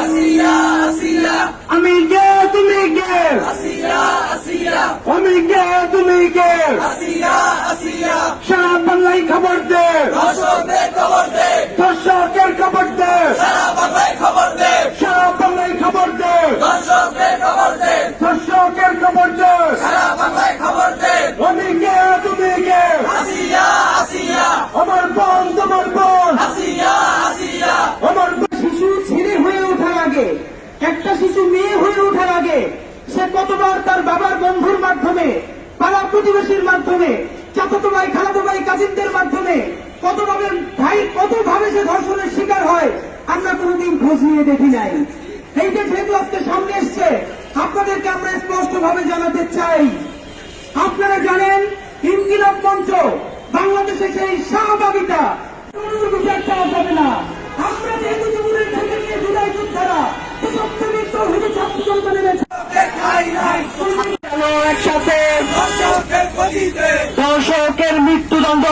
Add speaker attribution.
Speaker 1: আসিয়া আসিয়া।
Speaker 2: আমি কে তুমি কে?
Speaker 1: আসিয়া আসিয়া।
Speaker 2: আমি কে তুমি কে?
Speaker 1: আসিয়া আসিয়া।
Speaker 2: সারা বাংলায় খবর দে।
Speaker 1: ধর্ষকদের খবর দে।
Speaker 2: দর্শকের খবর দে।
Speaker 1: সারা বাংলায় খবর দে।
Speaker 2: সারা বাংলায় খবর দে।
Speaker 1: ধর্ষকদের খবর দে।
Speaker 2: দর্শকের খবর দে।
Speaker 1: সারা বাংলায় খবর দে।
Speaker 2: আমি কে তুমি কে?
Speaker 1: আসিয়া আসিয়া।
Speaker 2: আমার বোন একটা শিশু মেয়ে হয়ে ওঠার আগে সে কতবার তার বাবার বন্ধুর মাধ্যমে পাড়া প্রতিবেশীর মাধ্যমে চাচাতো ভাই খালাতো ভাই কাজিনদের মাধ্যমে কতভাবে, ভাই কতভাবে সে ধর্ষণের শিকার হয়, আমরা কোনোদিন খোঁজ নিয়ে দেখি নাই। এই যে যেহেতু আজকে সামনে এসছে, আপনাদেরকে আমরা স্পষ্ট ভাবে জানাতে চাই। আপনারা জানেন, ইনকিলাব মঞ্চ বাংলাদেশে সেই শাহবাগিতা। বিচার চাওয়া যাবে না। মৃত্যুদণ্ড।